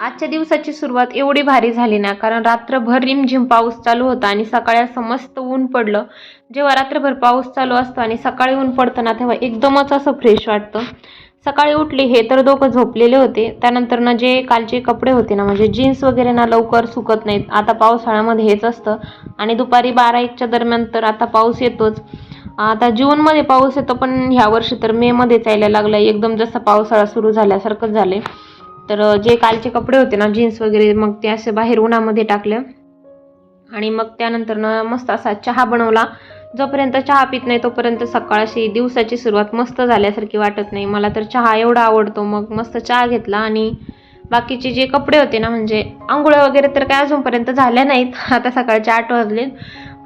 आजच्या दिवसाची सुरुवात एवढी भारी झाली ना कारण रात्रभर रिमझिम पाऊस चालू होता आणि सकाळी समस्त ऊन पडलं. जेव्हा रात्रभर पाऊस चालू असतो आणि सकाळी ऊन पडतं ना तेव्हा एकदमच असं फ्रेश वाटतं. सकाळी उठली हे तर दोघं झोपलेले होते. त्यानंतर ना जे कालचे कपडे होते ना म्हणजे जीन्स वगैरे ना लवकर सुकत नाहीत. आता पावसाळ्यामध्ये हेच असतं. आणि दुपारी बारा एकच्या दरम्यान तर आता पाऊस येतोच. आता जूनमध्ये पाऊस येतो पण ह्या वर्षी तर मेमध्येच यायला लागला एकदम जसा पावसाळा सुरू झाल्यासारखंच झाले तर जे कालचे कपडे होते ना जीन्स वगैरे मग ते असे बाहेर उन्हामध्ये टाकले. आणि मग त्यानंतर ना मस्त असा चहा बनवला. जोपर्यंत चहा पित नाही तोपर्यंत सकाळशी दिवसाची सुरुवात मस्त झाल्यासारखी वाटत नाही. मला तर चहा एवढा आवडतो. मग मस्त चहा घेतला आणि बाकीचे जे कपडे होते ना म्हणजे आंघोळ्या वगैरे तर काय अजूनपर्यंत झाल्या नाहीत. आता सकाळचे आठ वाजले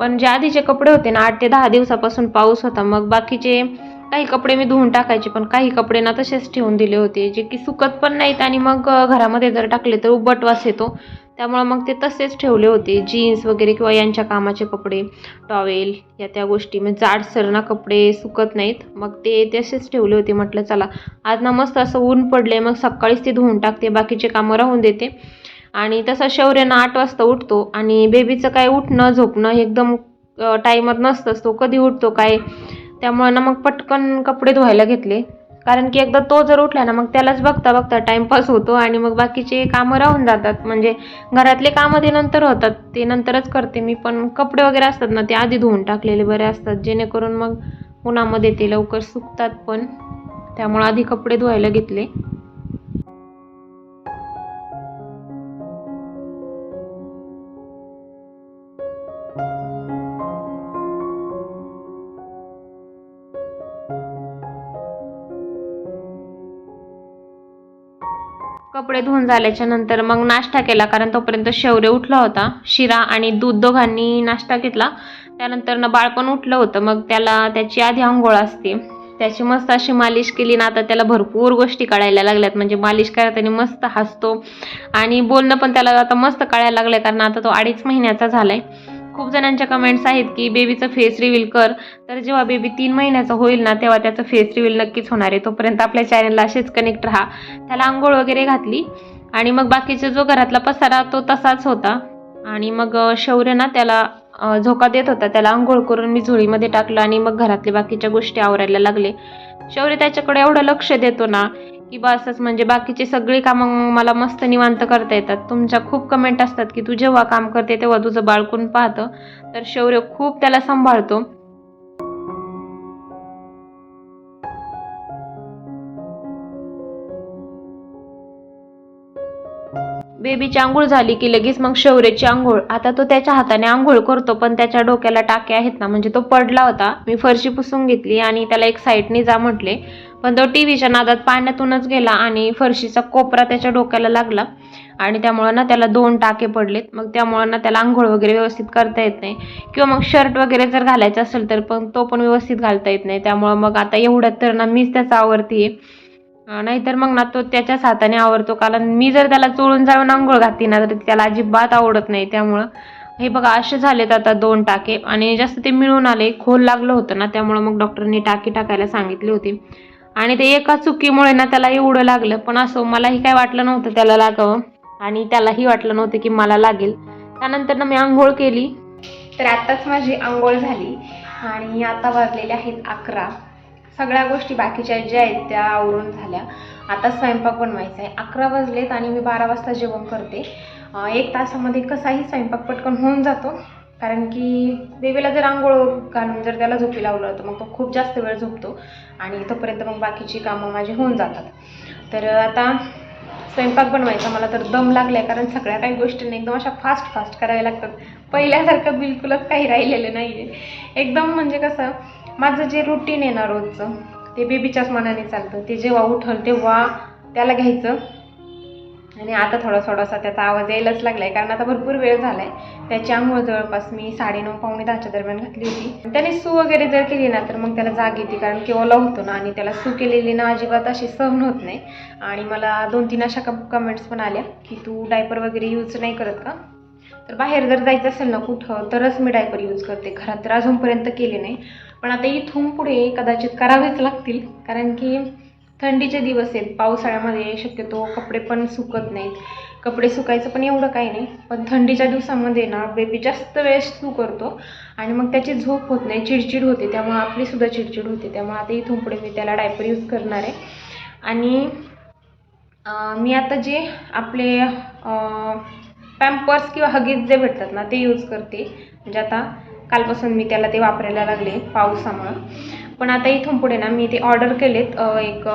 पण जे आधीचे कपडे होते ना आठ ते दहा दिवसापासून पाऊस होता. मग बाकीचे काही कपडे मी धुवून टाकायचे पण काही कपडे ना तसेच ठेवून दिले होते जे की सुकत पण नाहीत आणि मग घरामध्ये जर टाकले तर उबट वास येतो. त्यामुळं मग ते तसेच ठेवले होते जीन्स वगैरे किंवा यांच्या कामाचे कपडे टॉवेल या त्या गोष्टी. म्हणजे जाडसर ना कपडे सुकत नाहीत मग ते तसेच ठेवले होते म्हटलं चला आज ना मस्त असं ऊन पडले मग सकाळीच ते धुवून टाकते बाकीचे कामं राहून देते. आणि तसा शौर्य ना आठ वाजता उठतो आणि बेबीचं काय उठणं झोपणं एकदम टाईमात नसतंच तो कधी उठतो काय त्यामुळं ना मग पटकन कपडे धुवायला घेतले. कारण की एकदा तो जर उठला ना मग त्यालाच बघता बघता टाईमपास होतो आणि मग बाकीचे कामं राहून जातात. म्हणजे घरातले कामं ते नंतर होतात. ते नंतरच करते मी. पण कपडे वगैरे असतात ना ते आधी धुवून टाकलेले बरे असतात. जेणेकरून मग उन्हामध्ये ते लवकर सुकतात पण. त्यामुळे आधी कपडे धुवायला घेतले. कपडे धुवून झाल्याच्यानंतर मग नाश्ता केला कारण तोपर्यंत शेवरे उठला होता. शिरा आणि दूध दोघांनी नाश्ता घेतला. त्यानंतर ना बाळ पण उठलं होतं. मग त्याला त्याची आधी आंघोळ असते. त्याची मस्त अशी मालिश केली ना आता त्याला भरपूर गोष्टी कळायला लागल्यात. म्हणजे मालिश करताना मस्त हसतो. आणि बोलणं पण त्याला आता मस्त कळायला लागलं कारण आता तो अडीच महिन्याचा झालाय. खूप जणांच्या कमेंट्स आहेत की बेबीचं फेस रिव्हील कर. तर जेव्हा बेबी तीन महिन्याचा होईल ना तेव्हा त्याचं फेस रिव्हील नक्कीच होणार आहे. तोपर्यंत आपल्या चॅनलला असेच कनेक्ट राहा. त्याला आंघोळ वगैरे घातली आणि मग बाकीचा जो घरातला पसारा तो तसाच होता. आणि मग शौर्य ना त्याला झोका देत होता. त्याला आंघोळ करून मी झोळीमध्ये टाकलं आणि मग घरातले बाकीच्या गोष्टी आवरायला लागले. शौर्य त्याच्याकडे एवढं लक्ष देतो ना की बसच म्हणजे बाकीचे सगळे कामं मला मस्त निवांत करता येतात. तुमच्या खूप कमेंट असतात की तू जेव्हा काम करते तेव्हा तुझं बाळकून पाहतं. तर शौर्य खूप त्याला सांभाळतो. बेबीची आंघोळ झाली की लगेच मग शौर्याची आंघोळ. आता तो त्याच्या हाताने आंघोळ करतो पण त्याच्या डोक्याला टाके आहेत ना म्हणजे तो पडला होता. मी फरशी पुसून घेतली आणि त्याला एक साईडने जा म्हटले. पण तो टी व्हीच्या नादात पाण्यातूनच गेला आणि फरशीचा कोपरा त्याच्या डोक्याला लागला. आणि त्यामुळं ना त्याला दोन टाके पडलेत. मग त्यामुळं ना त्याला आंघोळ वगैरे व्यवस्थित करता येत नाही. किंवा मग शर्ट वगैरे जर घालायचा असेल तर पण तो पण व्यवस्थित घालता येत नाही. त्यामुळं मग आता एवढ्यात तर ना मीच त्याचा आवडती आहे. नाहीतर मग ना तो त्याच्याच हाताने आवडतो. कारण मी जर त्याला चोळून जाऊन आंघोळ घातली ना तर त्याला अजिबात आवडत नाही. त्यामुळं हे बघा असे झालेत आता दोन टाके. आणि जास्त ते मिळून आले. खोल लागलं होतं ना त्यामुळं मग डॉक्टरनी टाकी टाकायला सांगितली होती. आणि ते एका चुकीमुळे ना त्याला एवढं लागलं. पण असं मलाही काय वाटलं नव्हतं त्याला लागावं. आणि त्यालाही वाटलं नव्हतं की मला लागेल. त्यानंतर ना मी आंघोळ केली. तर आत्ताच माझी आंघोळ झाली. आणि आता वाजलेले आहेत अकरा. सगळ्या गोष्टी बाकीच्या ज्या आहेत त्या आवरून झाल्या. आता स्वयंपाक बनवायचा आहे. अकरा वाजलेत आणि मी बारा वाजता जेवण करते. एक तासामध्ये कसाही स्वयंपाक पटकन होऊन जातो. कारण की बेबीला जर आंघोळ घालून जर त्याला झोपी लावलं तर मग तो खूप जास्त वेळ झोपतो आणि तोपर्यंत मग बाकीची कामं माझी होऊन जातात. तर आता स्वयंपाक बनवायचा मला तर दम लागलाय कारण सगळ्या काही गोष्टींना एकदम अशा फास्ट फास्ट कराव्या लागतात. पहिल्यासारखं बिलकुलच काही राहिलेलं नाही आहे एकदम म्हणजे कसं माझं जे रुटीन आहे ना रोजचं ते बेबीच्याच मनाने चालतं. ते जेव्हा उठल तेव्हा त्याला घ्यायचं. आणि आता थोडा थोडासा त्याचा आवाज यायलाच लागलाय कारण आता भरपूर वेळ झालाय. आहे आंघोळ जवळपास मी साडेनऊ पावणे दहाच्या दरम्यान घातली होती. त्याने सू वगैरे जर केली ना तर मग त्याला जाग येते कारण की ओला होतो ना आणि त्याला सू केलेली ना अजिबात अशी सहन होत नाही. आणि मला दोन तीन अशा कम कमेंट्स पण आल्या की तू डायपर वगैरे यूज नाही करत का? तर बाहेर जर जायचं असेल ना कुठं तरच मी डायपर यूज करते. घरात तर अजूनपर्यंत केले नाही. पण आता इथून पुढे कदाचित करावेच लागतील कारण की थंडीचे दिवस आहेत. पावसाळ्यामध्ये शक्यतो कपडे पण सुकत नाहीत. कपडे सुकायचं पण एवढं काही नाही. पण थंडीच्या दिवसामध्ये ना बेबी जास्त वेळेस सू करतो आणि मग त्याची झोप होत नाही. चिडचिड होते. त्यामुळे आपलीसुद्धा चिडचिड होते. त्यामुळे आता इथून पुढे मी त्याला डायपर यूज करणार आहे. आणि मी आता जे आपले पॅम्पर्स किंवा हगीज जे भेटतात ना ते यूज करते. म्हणजे आता कालपासून मी त्याला ते वापरायला लागले पावसामुळं. पण आता इथून पुढे ना मी ते ऑर्डर केलेत एक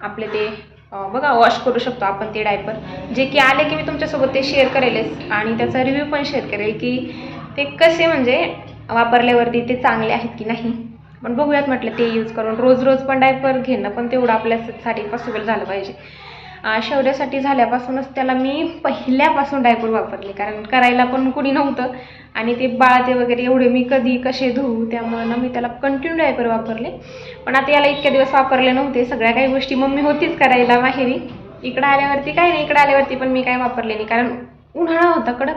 आपले ते बघा वॉश करू शकतो आपण ते डायपर जे की आले की मी तुमच्यासोबत ते शेअर करेलच आणि त्याचा रिव्ह्यू पण शेअर करेल की ते कसे म्हणजे वापरल्यावरती ते चांगले आहेत की नाही. पण बघूयात म्हटलं ते यूज करून. रोज रोज पण डायपर घेणं पण तेवढं आपल्यासाठी पॉसिबल झालं पाहिजे. अं, शौर्यासाठी झाल्यापासूनच त्याला मी पहिल्यापासून डायपर वापरले. कारण करायला पण कुणी नव्हतं. आणि ते बाळाते वगैरे एवढे मी कधी कसे धुवू त्यामुळं ना मी त्याला कंटिन्यू डायपर वापरले. पण आता याला इतक्या दिवस वापरले नव्हते. सगळ्या काही गोष्टी मम्मी होतीच करायला माहेरी. इकडं आल्यावरती काय नाही इकडं आल्यावरती पण मी काय वापरले नाही. कारण उन्हाळा होता कडक.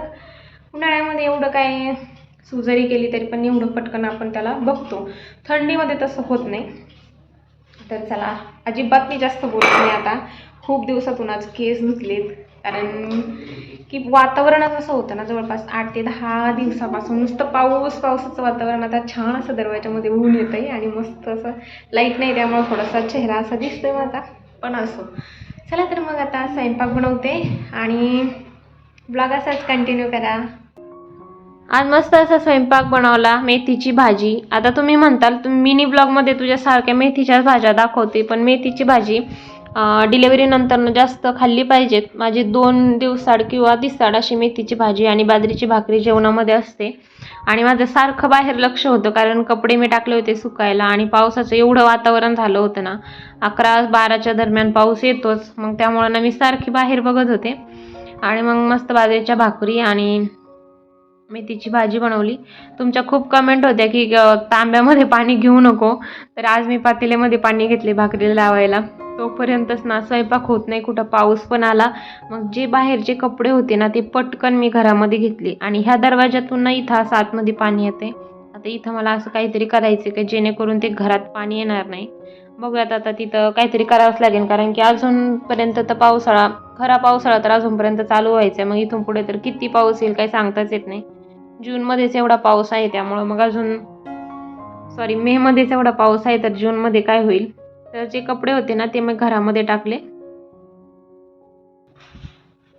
उन्हाळ्यामध्ये एवढं काय सुजरी केली तरी पण एवढं पटकन आपण त्याला बघतो. थंडीमध्ये तसं होत नाही. तर चला अजिबात मी जास्त बोलत नाही आता. खूप दिवसातून आज केस धुतलेत. कारण की वातावरणच असं होतं ना जवळपास आठ ते दहा दिवसापासून नुसतं पाऊस पावसाचं वातावरण आता छान असं दरवाजामध्ये ऊन येतं आहे आणि मस्त असं लाइट नाही त्यामुळे थोडासा चेहरा असा दिसतोय माझा. पण असो. चला तर मग आता स्वयंपाक बनवते आणि ब्लॉग असाच कंटिन्यू करा. आज मस्त असा स्वयंपाक बनवला मेथीची भाजी. आता तुम्ही म्हणताल तुम्ही मिनी ब्लॉगमध्ये तुझ्यासारख्या मेथीच्याच भाज्या दाखवते पण मेथीची भाजी डिलेवरीनंतरनं जास्त खाल्ली पाहिजेत माझी दोन दिवसाड किंवा दिसाड अशी मेथीची भाजी आणि बाजरीची भाकरी जेवणामध्ये असते. आणि माझं सारखं बाहेर लक्ष होतं कारण कपडे मी टाकले होते सुकायला आणि पावसाचं एवढं वातावरण झालं होतं ना अकरा बाराच्या दरम्यान पाऊस येतोच. मग त्यामुळं ना मी सारखी बाहेर बघत होते. आणि मग मस्त बाजरीच्या भाकरी आणि मेथीची भाजी बनवली. तुमच्या खूप कमेंट होत्या की तांब्यामध्ये पाणी घेऊ नको. तर आज मी पातेल्यामध्ये पाणी घेतले भाकरीला लावायला. तोपर्यंतच ना स्वयंपाक होत नाही कुठं पाऊस पण आला. मग जे बाहेरचे कपडे होते ना ते पटकन मी घरामध्ये घेतले. आणि ह्या दरवाज्यातून ना इथं असं आतमध्ये पाणी येते आता इथं मला असं काहीतरी करायचं की जेणेकरून ते घरात पाणी येणार नाही. बघूयात आता तिथं काहीतरी करावंच लागेल कारण की अजूनपर्यंत तर पावसाळा खरा पावसाळा तर अजूनपर्यंत चालू व्हायचा आहे. मग इथून पुढे तर किती पाऊस येईल काही सांगताच येत नाही. जूनमध्येच एवढा पाऊस आहे त्यामुळं मग अजून सॉरी मेमध्येच एवढा पाऊस आहे तर जूनमध्ये काय होईल? तर जे कपडे होते ना ते मी घरामध्ये टाकले.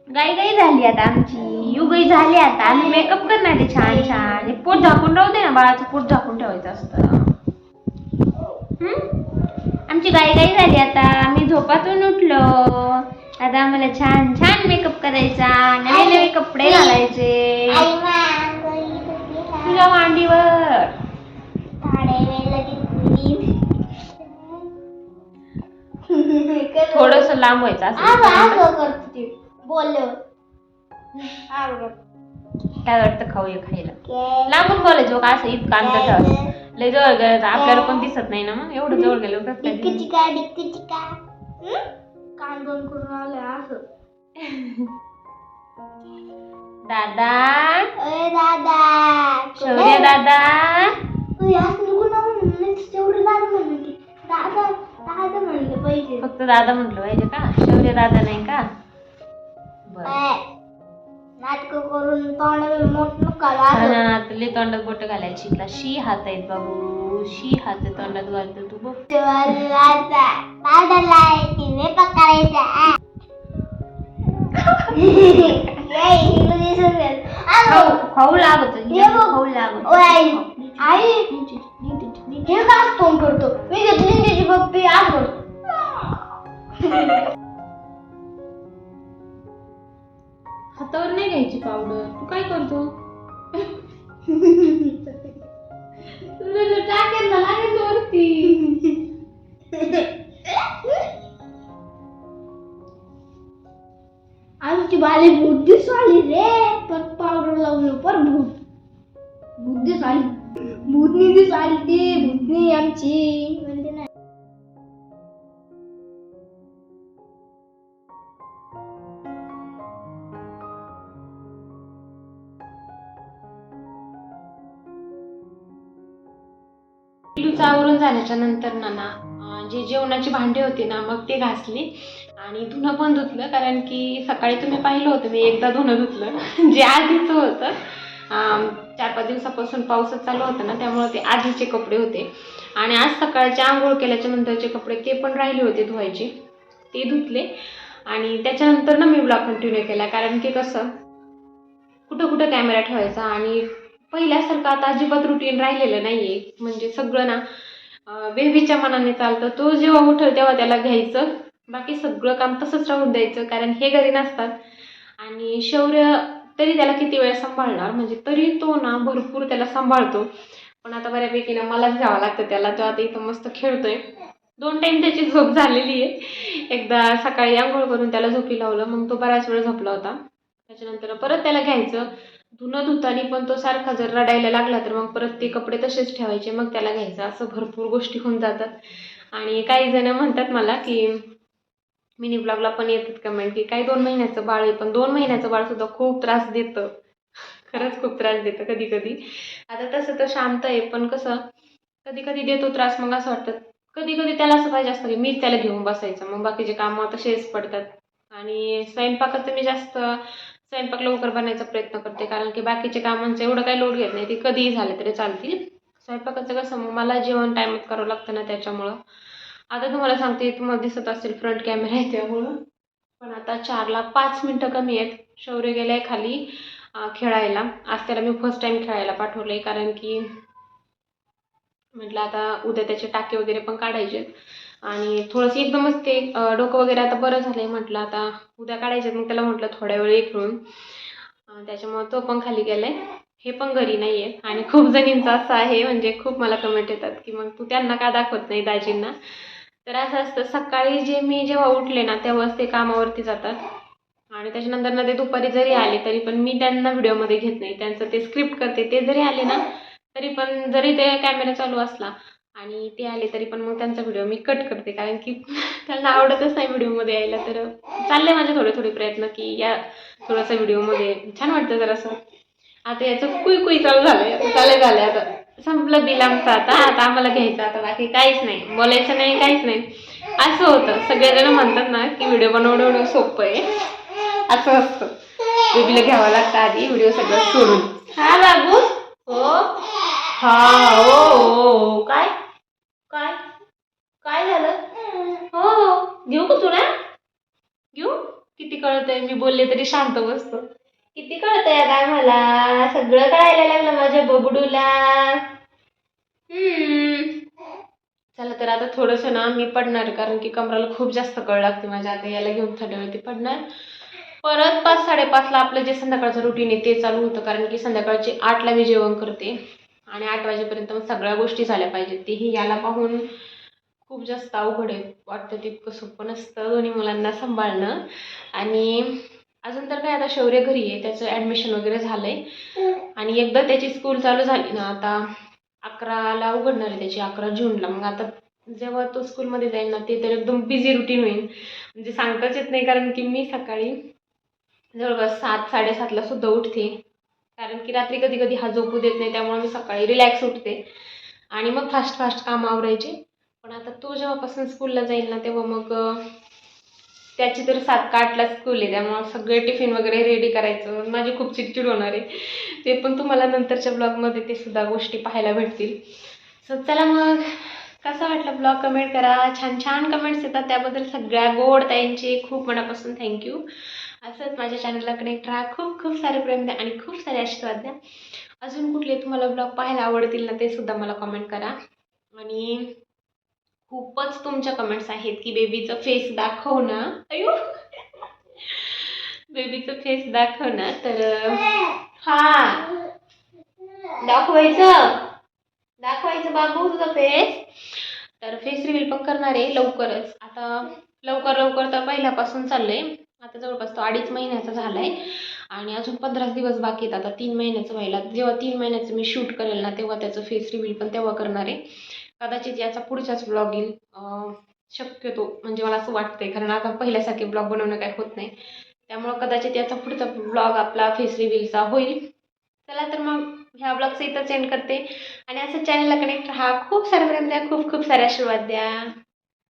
गाई गाई झाली आता आमची. युगई झाली आता. आम्ही मेकअप करणार आहे छान छान. हे पोट झाकून राहू दे ना बाळाचं पोट झाकून ठेवायचं असतं. हम्म? आमची गाई गाई झाली आता. आम्ही झोपातून उठलो. आता आम्हाला छान छान मेकअप करायचा. नवे नवे कपडे घालायचे. तुझ्या मांडीवर थोडस लांब व्हायचं असं बोल. काय वाटतं खाऊया खायला? लांबून बोलायचं बघ असं इतकं अंतर ठेवायचं. लय जवळ गेलं तर आपल्याला पण दिसत नाही ना मग? एवढं जवळ गेलं कान बंद करून आलं असं. दादा. दादा. शौर्य दादा. तू असं नको ना म्हणून तेवढं दादा म्हणून की दादा दादा म्हणलं पाहिजे. फक्त दादा म्हटलं पाहिजे का? शौर्य दादा नाही का? बरं. नाटक करून तोंडावर मोठ नको. हातातले तोंडात बोट घालायची. शिकला शी हात आहेत बाबू. शी हात तोंडात घालतो तू बघ. खाऊ लागत. खाऊ लागत. आई. हे का तोंड करतो? मी घेतली त्याची पप्पी आज करतो हातावर नाही घ्यायची पावडर तू काय करतो? तुला टाकेल ना लागेल वरती. आमची बाली बुद्धी आली रे. पण पावडर लावलं पर बुद्धी. आली भूतनी ती भूतनी आमची. म्हणते ना. पिलूचं आवरून झाल्याच्यानंतर ना ना जे जेवणाची भांडी होती ना मग ते घासली. आणि धुणं पण धुतलं कारण की सकाळी तुम्ही पाहिलं होतं मी एकदा धुणं धुतलं. जे आधीचं होतं. चार पाच दिवसापासून पाऊसच चालू होता ना त्यामुळे ते आधीचे कपडे होते. आणि आज सकाळचे आंघोळ केल्याच्या नंतरचे कपडे ते पण राहिले होते धुवायचे. ते धुतले. आणि त्याच्यानंतर ना मी ब्लॉग कंटिन्यू केला. कारण की कसं कुठं कुठं कॅमेरा ठेवायचा आणि पहिल्यासारखं आता अजिबात रुटीन राहिलेलं नाही आहे म्हणजे सगळं ना बेबीच्या मनाने चालतं. तो जेव्हा उठल तेव्हा त्याला घ्यायचं. बाकी सगळं काम तसंच राहून द्यायचं. कारण हे घरी नसतात. आणि शौर्य तरी त्याला किती वेळ सांभाळणार? म्हणजे तरी तो ना भरपूर त्याला सांभाळतो. पण आता बऱ्यापैकी ना मलाच घ्यावं लागतं त्याला. तो आता इथं मस्त खेळतोय. दोन टाईम त्याची झोप झालेली आहे. एकदा सकाळी आंघोळ करून त्याला झोपी लावलं. मग तो बराच वेळ झोपला होता. त्याच्यानंतर परत त्याला घ्यायचं. धुणं धुतानी पण तो सारखा जर रडायला लागला तर मग परत ते कपडे तसेच ठेवायचे. मग त्याला घ्यायचं. असं भरपूर गोष्टी होऊन जातात. आणि काही जण म्हणतात मला की मिनी ब्लॉगला पण येतात कमेंट की काही दोन महिन्याचं बाळ आहे पण दोन महिन्याचं बाळ सुद्धा खूप त्रास देतं. खरंच खूप त्रास देतं कधी कधी. आता तसं तर शांत आहे पण कसं कधी कधी देतो त्रास मग असं वाटतं कधी कधी त्याला असं पाहिजे असतं की मीच त्याला घेऊन बसायचं मग बाकीचे कामं तसेच पडतात. आणि स्वयंपाकाचं मी जास्त स्वयंपाक लवकर बनायचा प्रयत्न करते कारण की बाकीचे कामांचं एवढं काही लोड घेत नाही ते कधीही झाले तरी चालतील. स्वयंपाकाचं कसं मग मला जेवण टाईमात करावं लागतं ना त्याच्यामुळं. आता तुम्हाला सांगते तुम्हाला दिसत असेल फ्रंट कॅमेरा आहे त्यामुळं. पण आता चारला पाच मिनटं कमी आहेत. शौर्य गेलाय खाली खेळायला. आज त्याला मी फर्स्ट टाईम खेळायला पाठवलं आहे कारण की म्हटलं आता उद्या त्याचे टाके वगैरे पण काढायचे आहेत. आणि थोडंसं एकदमच ते डोकं वगैरे आता बरं झालं आहे म्हटलं आता उद्या काढायचे मग त्याला म्हटलं थोड्या वेळ इकडून खेळून. त्याच्यामुळं तो पण खाली गेला आहे हे पण घरी नाही आहे आणि खूप जणींचं असं आहे म्हणजे खूप मला कमेंट येतात की मग तू त्यांना का दाखवत नाही दाजींना? तर असं असतं सकाळी जे मी जेव्हा उठले ना तेव्हाच ते कामावरती जातात. आणि त्याच्यानंतर ना ते दुपारी जरी आले तरी पण मी त्यांना व्हिडिओमध्ये घेत नाही. त्यांचं ते स्क्रिप्ट करते ते जरी आले ना तरी पण जरी ते कॅमेरा चालू असला आणि ते आले तरी पण मग त्यांचा व्हिडिओ मी कट करते. कारण की त्यांना आवडतच नाही व्हिडिओमध्ये यायला. तर चालले माझे थोडे थोडे प्रयत्न की या थोडासा व्हिडिओमध्ये छान वाटतं जरासं. आता याचं कुई कुई चालू झालंय. आता चालू झालंय आता. संपलं बिल आमचं आता. आता आम्हाला घ्यायचं आता बाकी काहीच नाही. बोलायचं नाही काहीच नाही. असं होतं. सगळेजण म्हणतात ना की व्हिडिओ बनवणं सोपं आहे. असं असतं. बेबीला घ्यावं लागतं आधी व्हिडिओ सगळं सोडून. हा बाबू? हो हा हो, हो हो. काय? काय? काय झालं? हो हो. घेऊ का तुला? घेऊ? किती कळतंय? मी बोलले तरी शांत बसतो. कळतंय आता मला सगळं कळायला लागलं माझ्या बबडूला. हम्म. चला तर आता थोडंसं ना मी पडणार कारण की कमराला खूप जास्त कळ लागते माझ्या. आता याला घेऊन थोड्यावरती पडणार. परत पाच साडेपाचला आपलं जे संध्याकाळचं रुटीन आहे ते चालू होतं कारण की संध्याकाळची आठला मी जेवण करते. आणि आठ वाजेपर्यंत मग सगळ्या गोष्टी झाल्या पाहिजेत. तेही याला पाहून खूप जास्त अवघड आहे. वाटतं तितकं सोपं नसतं दोन्ही मुलांना सांभाळणं. आणि अजून तर काय आता शौर्य घरी आहे त्याचं ॲडमिशन वगैरे झालं आहे आणि एकदा त्याची स्कूल चालू झाली ना आता अकराला उघडणार आहे त्याची अकरा जूनला. मग आता जेव्हा तो स्कूलमध्ये जाईल ना ते तर एकदम बिझी रुटीन होईल. म्हणजे सांगताच येत नाही कारण की मी सकाळी जवळपास सात साडेसातला सुद्धा उठते. कारण की रात्री कधी कधी हा झोपू देत नाही त्यामुळे मी सकाळी रिलॅक्स उठते. आणि मग फास्ट फास्ट काम आवरायचे. पण आता तो जेव्हापासून स्कूलला जाईल ना तेव्हा मग त्याची तर सात का आठला स्कूल आहे त्यामुळं सगळे टिफिन वगैरे रेडी करायचं. माझी खूप चिडचिड होणार आहे. ते पण तुम्हाला नंतरच्या ब्लॉगमध्ये ते सुद्धा गोष्टी पाहायला भेटतील. सो चला मग. कसा वाटला ब्लॉग कमेंट करा. छान छान कमेंट्स येतात. त्याबद्दल सगळ्या गोड ताईंचे खूप मनापासून थँक्यू असंच माझ्या चॅनलला कनेक्ट राहा. खूप खूप सारे प्रेम द्या आणि खूप सारे आशीर्वाद द्या. अजून कुठले तुम्हाला ब्लॉग पाहायला आवडतील ना ते सुद्धा मला कमेंट करा. आणि खूपच तुमच्या कमेंट्स आहेत की बेबीचं फेस दाखव ना अयो बेबीचं फेस दाखव ना तर हा. दाखवायचं. दाखवायचं बाबू तुझं फेस तर फेस रिव्हील पण करणार आहे लवकरच. आता लवकर लवकर तर पहिल्यापासून चाललंय. आता जवळपास तो अडीच महिन्याचा झाला आहे आणि अजून पंधराच दिवस बाकी आहेत. आता तीन महिन्याचं व्हायला. जेव्हा तीन महिन्याचं मी शूट करेल ना तेव्हा त्याचं फेस रिव्हील पण तेव्हा करणार आहे. कदाचित याचा पुढच्याच ब्लॉग येईल शक्यतो म्हणजे मला असं वाटतंय कारण आता पहिल्यासारखे ब्लॉग बनवणं काही होत नाही. त्यामुळं कदाचित याचा पुढचा ब्लॉग आपला फेस रिव्हिलचा होईल. चला तर मग ह्या ब्लॉगचं इथंच एंड करते. आणि असं चॅनलला कनेक्ट राहा. खूप सारे प्रेम द्या. खूप खूप सारे आशीर्वाद द्या.